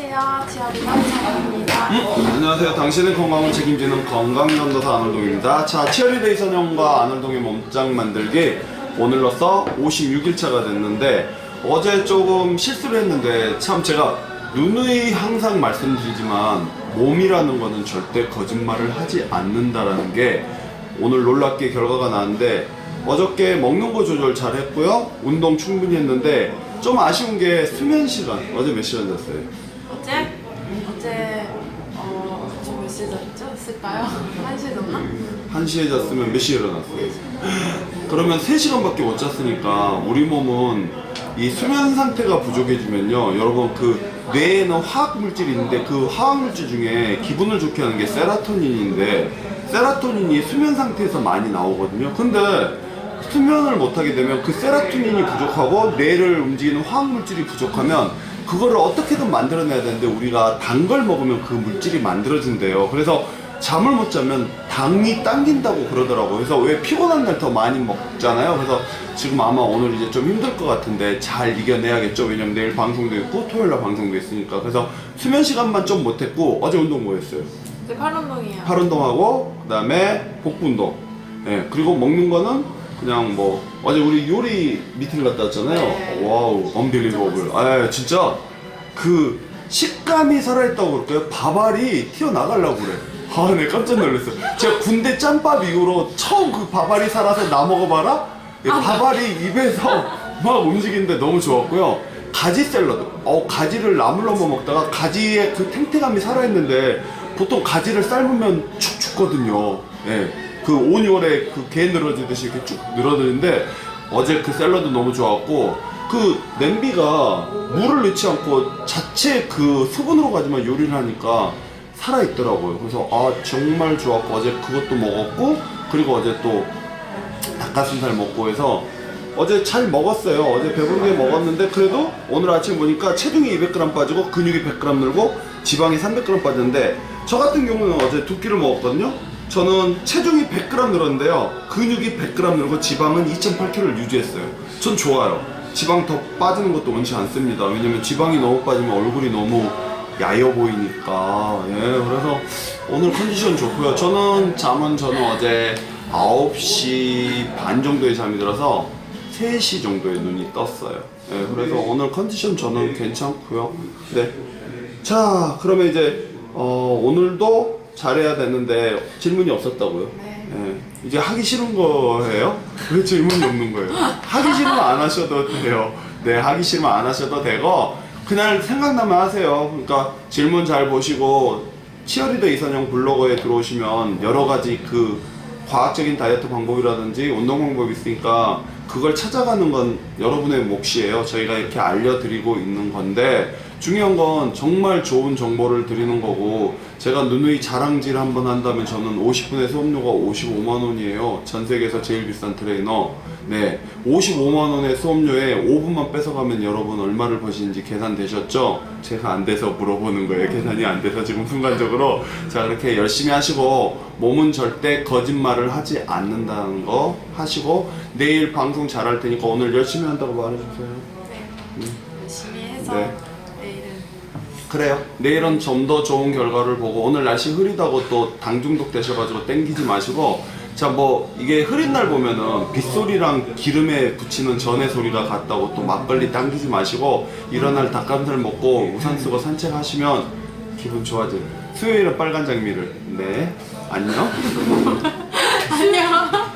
안녕하세요. 지아리 남사입니다. 안녕하세요. 당신의 건강을 책임지는 건강전도사 안월동입니다. 자, 치어리더 이선영과 안월동의 몸짱 만들기 오늘로써 56일차가 됐는데 어제 조금 실수를 했는데 참 제가 누누이 항상 말씀드리지만 몸이라는 거는 절대 거짓말을 하지 않는다라는 게 오늘 놀랍게 결과가 나왔는데 어저께 먹는 거 조절 잘 했고요. 운동 충분히 했는데 좀 아쉬운 게 수면 시간. 어제 몇 시간 잤어요? 어제 어제 어 지금 몇 시에 잤죠? 쓸까요? 한 시에 잤나? 1시에 잤으면 몇 시에 일어났어요? 그러면 3시간밖에 못 잤으니까 우리 몸은 이 수면 상태가 부족해지면요 여러분 그 뇌에는 화학 물질이 있는데 그 화학 물질 중에 기분을 좋게 하는 게 세라토닌인데 세라토닌이 수면 상태에서 많이 나오거든요 근데 수면을 못하게 되면 그 세라토닌이 부족하고 뇌를 움직이는 화학 물질이 부족하면 그거를 어떻게든 만들어내야 되는데 우리가 단 걸 먹으면 그 물질이 만들어진대요. 그래서 잠을 못 자면 당이 당긴다고 그러더라고요. 그래서 왜 피곤한 날 더 많이 먹잖아요. 그래서 지금 아마 오늘 이제 좀 힘들 것 같은데 잘 이겨내야겠죠. 왜냐면 내일 방송도 있고 토요일 날 방송도 있으니까. 그래서 수면 시간만 좀 못했고 어제 운동 뭐 했어요? 네, 팔 운동이에요. 팔 운동하고 그다음에 복부 운동. 예. 그리고 먹는 거는 그냥 뭐 어제 우리 요리 미팅 갔다 왔잖아요. 네. 와우, 언빌리버블. 아, 진짜 그 식감이 살아있다고 그럴까요? 밥알이 튀어나가려고 그래. 아, 네 깜짝 놀랐어. 제가 군대 짬밥 이후로 처음 그 밥알이 살아서 나 먹어봐라. 이 밥알이 입에서 막 움직이는데 너무 좋았고요. 가지 샐러드. 어, 가지를 나물로만 먹다가 가지의 그 탱탱함이 살아있는데 보통 가지를 삶으면 축 죽거든요. 예. 그 온이월에 그게 늘어지듯이 이렇게 쭉 늘어지는데 어제 그 샐러드 너무 좋았고 그 냄비가 물을 넣지 않고 자체 그 수분으로 가지만 요리를 하니까 살아 있더라고요. 그래서 아 정말 좋았고 어제 그것도 먹었고 그리고 어제 또 닭가슴살 먹고 해서 어제 잘 먹었어요. 어제 배부르게 먹었는데 그래도 오늘 아침 보니까 체중이 200g 빠지고 근육이 100g 늘고 지방이 300g 빠졌는데 저 같은 경우는 어제 두 끼를 먹었거든요. 저는 체중이 100g 늘었는데요. 근육이 100g 늘고 지방은 2.8kg를 유지했어요. 전 좋아요. 지방 더 빠지는 것도 원치 않습니다. 왜냐면 지방이 너무 빠지면 얼굴이 너무 야여 보이니까 예 그래서 오늘 컨디션 좋고요 저는 잠은 저는 어제 9시 반 정도에 잠이 들어서 3시 정도에 눈이 떴어요 예 그래서 오늘 컨디션 저는 괜찮고요 네 자 그러면 이제 어, 오늘도 잘해야 되는데 질문이 없었다고요 네. 예, 이제 하기 싫은 거예요? 왜 질문이 없는 거예요? 하기 싫으면 안 하셔도 돼요. 네, 하기 싫으면 안 하셔도 되고 그날 생각나면 하세요. 그러니까 질문 잘 보시고 치어리더 이선영 블로거에 들어오시면 여러 가지 그 과학적인 다이어트 방법이라든지 운동 방법이 있으니까 그걸 찾아가는 건 여러분의 몫이에요. 저희가 이렇게 알려드리고 있는 건데 중요한 건 정말 좋은 정보를 드리는 거고 제가 누누이 자랑질 한번 한다면 저는 50분의 수업료가 55만 원이에요. 전 세계에서 제일 비싼 트레이너. 네, 55만 원의 수업료에 5분만 뺏어가면 여러분 얼마를 버시는지 계산되셨죠? 제가 안 돼서 물어보는 거예요. 계산이 안 돼서 지금 순간적으로 자 그렇게 열심히 하시고 몸은 절대 거짓말을 하지 않는다는 거 하시고 내일 방송 잘할 테니까 오늘 열심히 한다고 말해주세요. 네. 열심히 해서 네. 그래요. 내일은 좀 더 좋은 결과를 보고 오늘 날씨 흐리다고 또 당 중독 되셔가지고 땡기지 마시고 자 뭐 이게 흐린 날 보면은 빗소리랑 기름에 붙이는 전의 소리가 같다고 또 막걸리 당기지 마시고 이런 날 닭가슴살 먹고 우산 쓰고 산책하시면 기분 좋아져요. 수요일은 빨간 장미를 네 안녕.